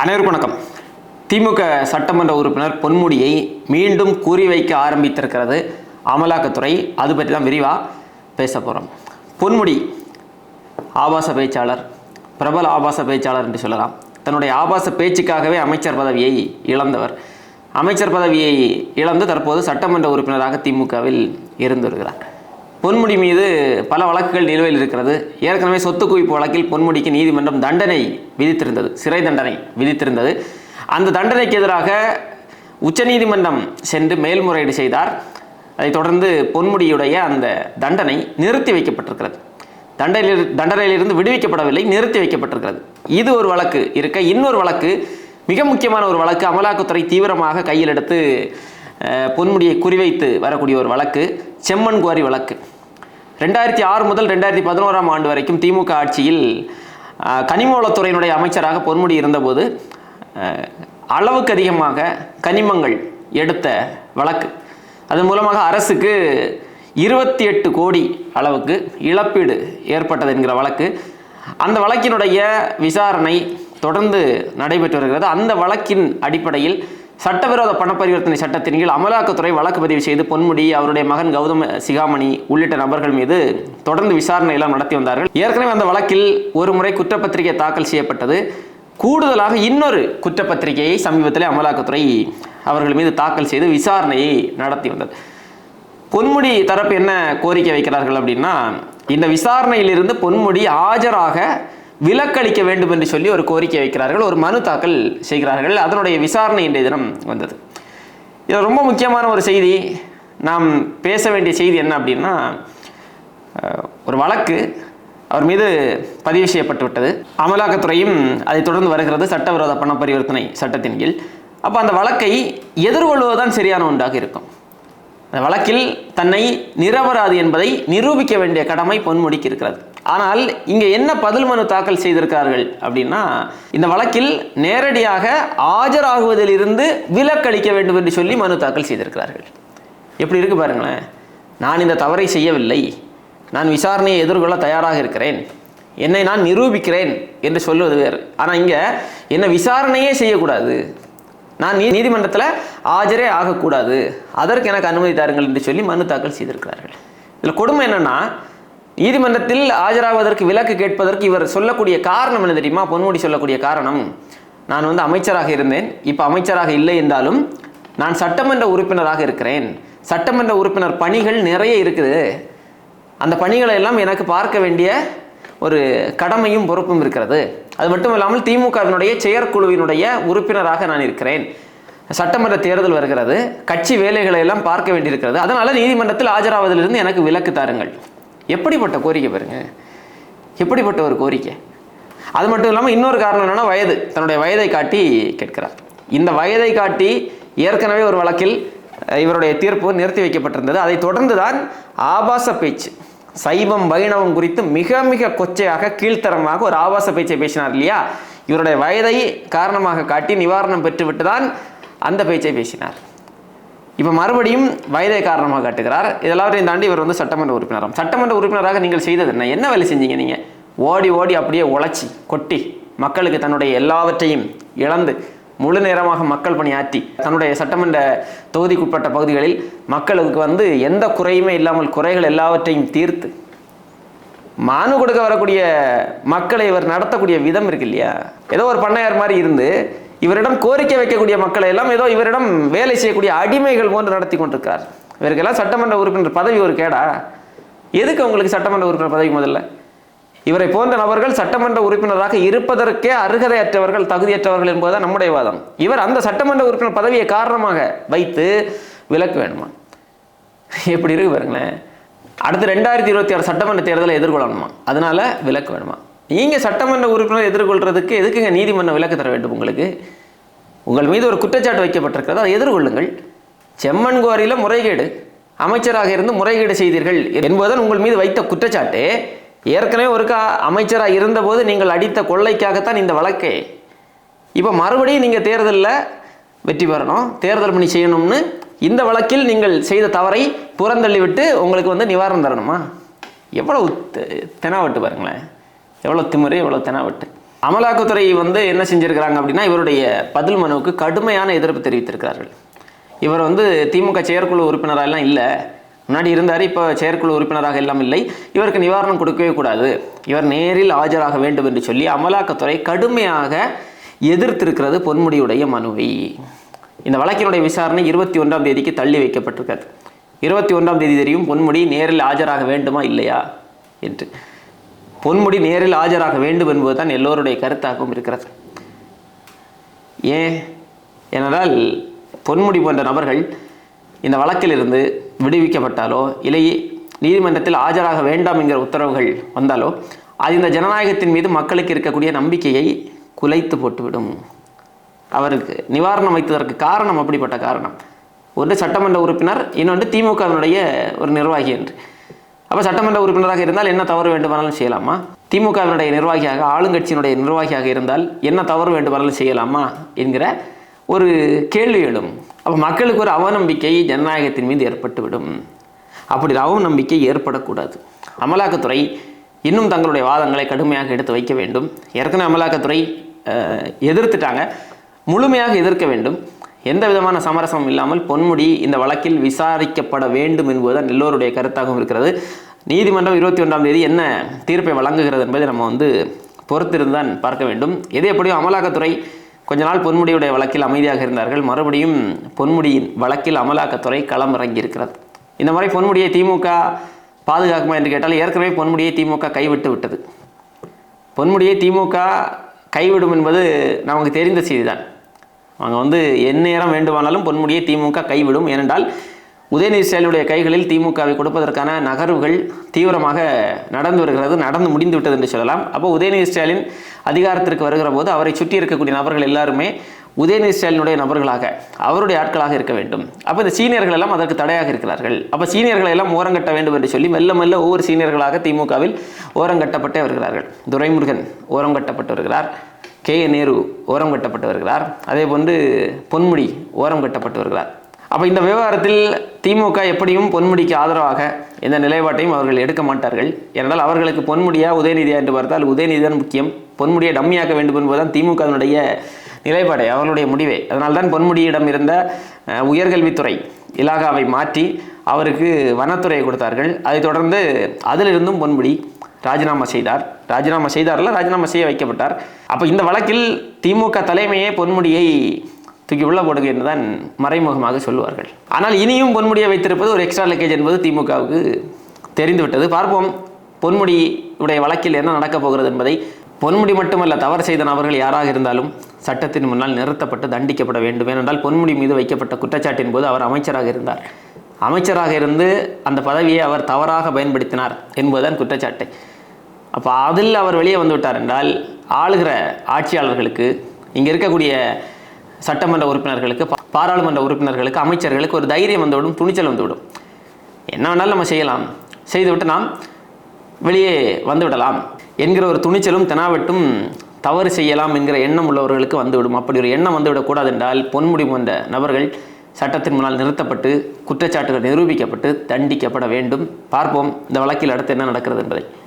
அனைவருக்கும் வணக்கம். திமுக சட்டமன்ற உறுப்பினர் பொன்முடியை மீண்டும் குறிவைக்க ஆரம்பித்திருக்கிறது அமலாக்கத்துறை. அது பற்றி தான் விரிவாக பேச போகிறோம் பொன்முடி ஆபாச பேச்சாளர் பிரபல ஆபாச பேச்சாளர் என்று சொல்லலாம். தன்னுடைய ஆபாச பேச்சுக்காகவே அமைச்சர் பதவியை இழந்தவர். அமைச்சர் பதவியை இழந்து தற்போது சட்டமன்ற உறுப்பினராக திமுகவில் இருந்து வருகிறார். பொன்முடி மீது பல வழக்குகள் நிலுவையில் இருக்கிறது. ஏற்கனவே சொத்து குவிப்பு வழக்கில் பொன்முடிக்கு நீதிமன்றம் தண்டனை விதித்திருந்தது சிறை தண்டனை விதித்திருந்தது. அந்த தண்டனைக்கு எதிராக உச்சநீதிமன்றம் சென்று மேல்முறையீடு செய்தார். அதைத் தொடர்ந்து பொன்முடியுடைய அந்த தண்டனை நிறுத்தி வைக்கப்பட்டிருக்கிறது. தண்டனையில் தண்டனையிலிருந்து விடுவிக்கப்படவில்லை நிறுத்தி வைக்கப்பட்டிருக்கிறது. இது ஒரு வழக்கு இருக்க இன்னொரு வழக்கு மிக முக்கியமான ஒரு வழக்கு அமலாக்கத்துறை தீவிரமாக கையில் எடுத்து பொன்முடியை குறிவைத்து வரக்கூடிய ஒரு வழக்கு செம்மண் குவாரி வழக்கு. ரெண்டாயிரத்தி ஆறு முதல் ரெண்டாயிரத்தி பதினோராம் ஆண்டு வரைக்கும் திமுக ஆட்சியில் கனிமவளத்துறையினுடைய அமைச்சராக பொன்முடி இருந்தபோது அளவுக்கு அதிகமாக கனிமங்கள் எடுத்த வழக்கு. அதன் மூலமாக அரசுக்கு இருபத்தி எட்டு கோடி அளவுக்கு இழப்பீடு ஏற்பட்டது என்கிற வழக்கு. அந்த வழக்கினுடைய விசாரணை தொடர்ந்து நடைபெற்று வருகிறது. அந்த வழக்கின் அடிப்படையில் சட்டவிரோத பண பரிவர்த்தனை சட்டத்தின் கீழ் அமலாக்கத்துறை வழக்கு பதிவு செய்து பொன்முடி அவருடைய மகன் கௌதம சிகாமணி உள்ளிட்ட நபர்கள் மீது தொடர்ந்து விசாரணை எல்லாம் நடத்தி வந்தார்கள். ஏற்கனவே அந்த வழக்கில் ஒரு முறை குற்றப்பத்திரிகை தாக்கல் செய்யப்பட்டது. கூடுதலாக இன்னொரு குற்றப்பத்திரிகையை சமீபத்தில் அமலாக்கத்துறை அவர்கள் மீது தாக்கல் செய்து விசாரணையை நடத்தி வந்தது. பொன்முடி தரப்பு என்ன கோரிக்கை வைக்கிறார்கள் அப்படின்னா இந்த விசாரணையிலிருந்து பொன்முடி ஆஜராக விலக்களிக்க வேண்டும் என்று சொல்லி ஒரு கோரிக்கை வைக்கிறார்கள் ஒரு மனு தாக்கல் செய்கிறார்கள். அதனுடைய விசாரணை இன்றைய தினம் வந்தது. இது ரொம்ப முக்கியமான ஒரு செய்தி நாம் பேச வேண்டிய செய்தி என்ன அப்படின்னா ஒரு வழக்கு அவர் மீது பதிவு செய்யப்பட்டு விட்டது அமலாக்கத்துறையும் அதை தொடர்ந்து வருகிறது. சட்டவிரோத பண பரிவர்த்தனை சட்டத்தின் கீழ். அப்போ அந்த வழக்கை எதிர்கொள்வதுதான் சரியான ஒன்றாக இருக்கும். அந்த வழக்கில் தன்னை நிரபராது என்பதை நிரூபிக்க வேண்டிய கடமை பொன்முடிக்கு இருக்கிறது. ஆனால் இங்கே என்ன பதில் மனு தாக்கல் செய்திருக்கார்கள் அப்படின்னா இந்த வழக்கில் நேரடியாக ஆஜராகுவதிலிருந்து விலக்களிக்க வேண்டும் என்று சொல்லி மனு தாக்கல் செய்திருக்கிறார்கள். எப்படி இருக்கு பாருங்களேன். நான் இந்த தவறை செய்யவில்லை. நான் விசாரணையை எதிர்கொள்ள தயாராக இருக்கிறேன். என்னை நான் நிரூபிக்கிறேன் என்று சொல்வது வேறு. ஆனால் இங்கே என்னை விசாரணையே செய்யக்கூடாது. நான் நீ- நீதிமன்றத்தில் ஆஜரே ஆகக்கூடாது. அதற்கு எனக்கு அனுமதி தாருங்கள் என்று சொல்லி மனு தாக்கல் செய்திருக்கிறார்கள். இதில் கொடுமை என்னென்னா நீதிமன்றத்தில் ஆஜராவதற்கு விலக்கு கேட்பதற்கு இவர் சொல்லக்கூடிய காரணம் என்ன தெரியுமா? பொன்முடி சொல்லக்கூடிய காரணம். நான் வந்து அமைச்சராக இருந்தேன். இப்போ அமைச்சராக இல்லை என்றாலும் நான் சட்டமன்ற உறுப்பினராக இருக்கிறேன். சட்டமன்ற உறுப்பினர் பணிகள் நிறைய இருக்குது. அந்த பணிகளை எல்லாம் எனக்கு பார்க்க வேண்டிய ஒரு கடமையும் பொறுப்பும் இருக்கிறது. அது மட்டும் இல்லாமல் திமுகவினுடைய செயற்குழுவினுடைய உறுப்பினராக நான் இருக்கிறேன். சட்டமன்ற தேர்தல் வருகிறது. கட்சி வேலைகளை எல்லாம் பார்க்க வேண்டியிருக்கிறது. அதனால் நீதிமன்றத்தில் ஆஜராவதிலிருந்து எனக்கு விலக்கு தாருங்கள். எப்படிப்பட்ட கோரிக்கை பாருங்க. எப்படிப்பட்ட ஒரு கோரிக்கை? அது மட்டும் இல்லாமல் இன்னொரு காரணம் என்னென்னா வயது. தன்னுடைய வயதை காட்டி கேட்கிறார். இந்த வயதை காட்டி ஏற்கனவே ஒரு வழக்கில் இவருடைய தீர்ப்பு நிறுத்தி வைக்கப்பட்டிருந்தது. அதை தொடர்ந்து தான் ஆபாச பேச்சு சைவம் வைணவம் குறித்து மிக மிக கொச்சையாக கீழ்த்தரமாக ஒரு ஆபாச பேச்சை பேசினார் இல்லையா? இவருடைய வயதை காரணமாக காட்டி நிவாரணம் பெற்றுவிட்டு தான் அந்த பேச்சை பேசினார். இப்போ மறுபடியும் வயதை காரணமாக காட்டுகிறார். இதெல்லாவற்றையும் தாண்டி இவர் வந்து சட்டமன்ற உறுப்பினராக சட்டமன்ற உறுப்பினராக நீங்கள் செய்தது என்ன? என்ன வேலை செஞ்சீங்க நீங்கள் ஓடி ஓடி அப்படியே உழைச்சி கொட்டி மக்களுக்கு தன்னுடைய எல்லாவற்றையும் இழந்து முழு நேரமாக மக்கள் பணியாற்றி தன்னுடைய சட்டமன்ற தொகுதிக்குட்பட்ட பகுதிகளில் மக்களுக்கு வந்து எந்த குறையுமே இல்லாமல் குறைகள் எல்லாவற்றையும் தீர்த்து மனு கொடுக்க வரக்கூடிய மக்களை இவர் நடத்தக்கூடிய விதம் இருக்கு இல்லையா? ஏதோ ஒரு பண்ணையார் மாதிரி இருந்து இவரிடம் கோரிக்கை வைக்கக்கூடிய மக்களை எல்லாம் ஏதோ இவரிடம் வேலை செய்யக்கூடிய அடிமைகள் போன்று நடத்தி கொண்டிருக்கார். இவருக்கெல்லாம் சட்டமன்ற உறுப்பினர் பதவி ஒரு கேடா. எதுக்கு அவங்களுக்கு சட்டமன்ற உறுப்பினர் பதவி முதல்ல? இவரை போன்ற நபர்கள் சட்டமன்ற உறுப்பினராக இருப்பதற்கே அருகதையற்றவர்கள் தகுதியற்றவர்கள் என்பதுதான் நம்முடைய வாதம். இவர் அந்த சட்டமன்ற உறுப்பினர் பதவியை காரணமாக வைத்து விலக்கு வேணுமா எப்படி இருக்கு பாருங்களேன். அடுத்து ரெண்டாயிரத்தி இருபத்தி ஆறு சட்டமன்ற தேர்தலை எதிர்கொள்ளணுமா? அதனால விலக்கு வேணுமா நீங்கள் சட்டமன்ற உறுப்பினர் எதிர்கொள்றதுக்கு எதுக்குங்க நீதிமன்றம் விலக்கு தர வேண்டும் உங்களுக்கு? உங்கள் மீது ஒரு குற்றச்சாட்டு வைக்கப்பட்டிருக்கிறது? அதை எதிர்கொள்ளுங்கள். செம்மன் குவாரியில் முறைகேடு அமைச்சராக இருந்து முறைகேடு செய்தீர்கள் என்பதுதான் உங்கள் மீது வைத்த குற்றச்சாட்டு. ஏற்கனவே ஒருக்கா அமைச்சராக இருந்தபோது நீங்கள் அடித்த கொள்ளைக்காகத்தான் இந்த வழக்கே. இப்போ மறுபடியும் நீங்கள் தேர்தலில் வெற்றி பெறணும் தேர்தல் பணி செய்யணும்னு இந்த வழக்கில் நீங்கள் செய்த தவறை புறந்தள்ளி விட்டு உங்களுக்கு வந்து நிவாரணம் தரணுமா? எவ்வளவு தெ- தெனாவட்டு பாருங்களேன். எவ்வளோ திமிரு எவ்வளோ தெனாவட்டு. அமலாக்கத்துறை வந்து என்ன செஞ்சுருக்கிறாங்க அப்படின்னா இவருடைய பதில் மனுவுக்கு கடுமையான எதிர்ப்பு தெரிவித்திருக்கிறார்கள். இவர் வந்து திமுக செயற்குழு உறுப்பினராக எல்லாம் இல்லை. முன்னாடி இருந்தார் இப்போ செயற்குழு உறுப்பினராக எல்லாம் இல்லை. இவருக்கு நிவாரணம் கொடுக்கவே கூடாது. இவர் நேரில் ஆஜராக வேண்டும் என்று சொல்லி அமலாக்கத்துறை கடுமையாக எதிர்த்திருக்கிறது பொன்முடியுடைய மனுவை. இந்த வழக்கினுடைய விசாரணை இருபத்தி ஒன்றாம் தேதிக்கு தள்ளி வைக்கப்பட்டிருக்கிறது. இருபத்தி ஒன்றாம் தேதி தெரியும் பொன்முடி நேரில் ஆஜராக வேண்டுமா இல்லையா? என்று. பொன்முடி நேரில் ஆஜராக வேண்டும் என்பதுதான் எல்லோருடைய கருத்தாகவும் இருக்கிறது. ஏன்? ஏனென்றால் பொன்முடி போன்ற நபர்கள் இந்த வழக்கிலிருந்து விடுவிக்கப்பட்டாலோ இல்லை நீதிமன்றத்தில் ஆஜராக வேண்டாம் என்கிற உத்தரவுகள் வந்தாலோ அது இந்த ஜனநாயகத்தின் மீது மக்களுக்கு இருக்கக்கூடிய நம்பிக்கையை குலைத்து போட்டுவிடும். அவருக்கு நிவாரணம் வைத்ததற்கு காரணம் அப்படிப்பட்ட காரணம். ஒன்று சட்டமன்ற உறுப்பினர் இன்னொன்று திமுகவினுடைய ஒரு நிர்வாகி என்று. அப்போ சட்டமன்ற உறுப்பினராக இருந்தால் என்ன தவறு வேண்டுமானாலும் செய்யலாமா? திமுகவினுடைய நிர்வாகியாக ஆளுங்கட்சியினுடைய நிர்வாகியாக இருந்தால் என்ன தவறு வேண்டுமானாலும் செய்யலாமா? என்கிற ஒரு கேள்வி எழும். அப்போ மக்களுக்கு ஒரு அவநம்பிக்கை ஜனநாயகத்தின் மீது ஏற்பட்டுவிடும். அப்படி அவநம்பிக்கை ஏற்படக்கூடாது. அமலாக்கத்துறை இன்னும் தங்களுடைய வாதங்களை கடுமையாக எடுத்து வைக்க வேண்டும். ஏற்கனவே அமலாக்கத்துறை எதிர்த்துட்டாங்க. முழுமையாக எதிர்க்க வேண்டும். எந்த விதமான சமரசமும் இல்லாமல் பொன்முடி இந்த வழக்கில் விசாரிக்கப்பட வேண்டும் என்பதுதான் எல்லோருடைய கருத்தாகவும் இருக்கிறது. நீதிமன்றம் இருபத்தி ஒன்றாம் தேதி என்ன தீர்ப்பை வழங்குகிறது என்பதை நம்ம வந்து பொறுத்திருந்தான் பார்க்க வேண்டும். எது எப்படியோ அமலாக்கத்துறை கொஞ்ச நாள் பொன்முடியுடைய வழக்கில் அமைதியாக இருந்தார்கள். மறுபடியும் பொன்முடியின் வழக்கில் அமலாக்கத்துறை களம் இறங்கியிருக்கிறது இந்த மாதிரி பொன்முடியை திமுக பாதுகாக்குமா என்று கேட்டால் ஏற்கனவே பொன்முடியை திமுக கைவிட்டு விட்டது. பொன்முடியை திமுக கைவிடும் என்பது நமக்கு தெரிந்த செய்திதான். அவங்க வந்து எந்நேரம் வேண்டுமானாலும் பொன்முடியை திமுக கைவிடும். ஏனென்றால் உதயநிதி ஸ்டாலினுடைய கைகளில் திமுகவை கொடுப்பதற்கான நகர்வுகள் தீவிரமாக நடந்து வருகிறது நடந்து முடிந்து விட்டது என்று சொல்லலாம். அப்போ உதயநிதி ஸ்டாலின் அதிகாரத்திற்கு வருகிற போது அவரை சுற்றி இருக்கக்கூடிய நபர்கள் எல்லாருமே உதயநிதி ஸ்டாலினுடைய நபர்களாக அவருடைய ஆட்களாக இருக்க வேண்டும். அப்போ இந்த சீனியர்கள் எல்லாம் அதற்கு தடையாக இருக்கிறார்கள். அப்போ சீனியர்களை எல்லாம் ஓரங்கட்ட வேண்டும் என்று சொல்லி மெல்ல மெல்ல ஒவ்வொரு சீனியர்களாக திமுகவில் ஓரங்கட்டப்பட்டே வருகிறார்கள். துரைமுருகன் ஓரங்கட்டப்பட்டு வருகிறார். கே நேரு ஓரம் கட்டப்பட்டு வருகிறார். அதே போன்று பொன்முடி ஓரம் கட்டப்பட்டு வருகிறார். அப்போ இந்த விவகாரத்தில் திமுக எப்படியும் பொன்முடிக்கு ஆதரவாக எந்த நிலைப்பாட்டையும் அவர்கள் எடுக்க மாட்டார்கள். ஏனென்றால் அவர்களுக்கு பொன்முடியா உதயநிதியா என்று பார்த்தால் உதயநிதி தான் முக்கியம். பொன்முடியை டம்மியாக்க வேண்டும் என்பதுதான் திமுகவினுடைய நிலைப்பாடை அவர்களுடைய முடிவே. அதனால்தான் பொன்முடியிடம் இருந்த உயர்கல்வித்துறை இலாகாவை மாற்றி அவருக்கு வனத்துறையை கொடுத்தார்கள். அதைத் தொடர்ந்து அதிலிருந்தும் பொன்முடி ராஜினாமா செய்தார். ராஜினாமா செய்தார்ல ராஜினாமா செய்ய வைக்கப்பட்டார். அப்போ இந்த வழக்கில் திமுக தலைமையே பொன்முடியை தூக்கி உள்ள போடுங்க என்றுதான் மறைமுகமாக சொல்லுவார்கள். ஆனால் இனியும் பொன்முடியை வைத்திருப்பது ஒரு எக்ஸ்ட்ரா லக்கேஜ் என்பது திமுகவுக்கு தெரிந்துவிட்டது. பார்ப்போம் பொன்முடி உடைய வழக்கில் என்ன நடக்கப் போகிறது என்பதை. பொன்முடி மட்டுமல்ல தவறு செய்த நபர்கள் யாராக இருந்தாலும் சட்டத்தின் முன்னால் நிறுத்தப்பட்டு தண்டிக்கப்பட வேண்டும். ஏனென்றால் பொன்முடி மீது வைக்கப்பட்ட குற்றச்சாட்டின் போது அவர் அமைச்சராக இருந்தார். அமைச்சராக இருந்து அந்த பதவியை அவர் தவறாக பயன்படுத்தினார் என்பதுதான் குற்றச்சாட்டு. அப்போ அதில் அவர் வெளியே வந்து விட்டார் என்றால் ஆளுகிற ஆட்சியாளர்களுக்கு இங்கே இருக்கக்கூடிய சட்டமன்ற உறுப்பினர்களுக்கு பாராளுமன்ற உறுப்பினர்களுக்கு அமைச்சர்களுக்கு ஒரு தைரியம் வந்துவிடும் துணிச்சல் வந்துவிடும். என்ன வேணாலும் நம்ம செய்யலாம். செய்துவிட்டு நாம் வெளியே வந்துவிடலாம் என்கிற ஒரு துணிச்சலும் தெனாவட்டும் தவறு செய்யலாம் என்கிற எண்ணம் உள்ளவர்களுக்கு வந்துவிடும் அப்படி ஒரு எண்ணம் வந்துவிடக்கூடாது என்றால் பொன்முடி போன்ற நபர்கள் சட்டத்தின் முன்னால் நிறுத்தப்பட்டு குற்றச்சாட்டுகள் நிரூபிக்கப்பட்டு தண்டிக்கப்பட வேண்டும். பார்ப்போம் இந்த வழக்கில் அடுத்து என்ன நடக்கிறது என்பதை.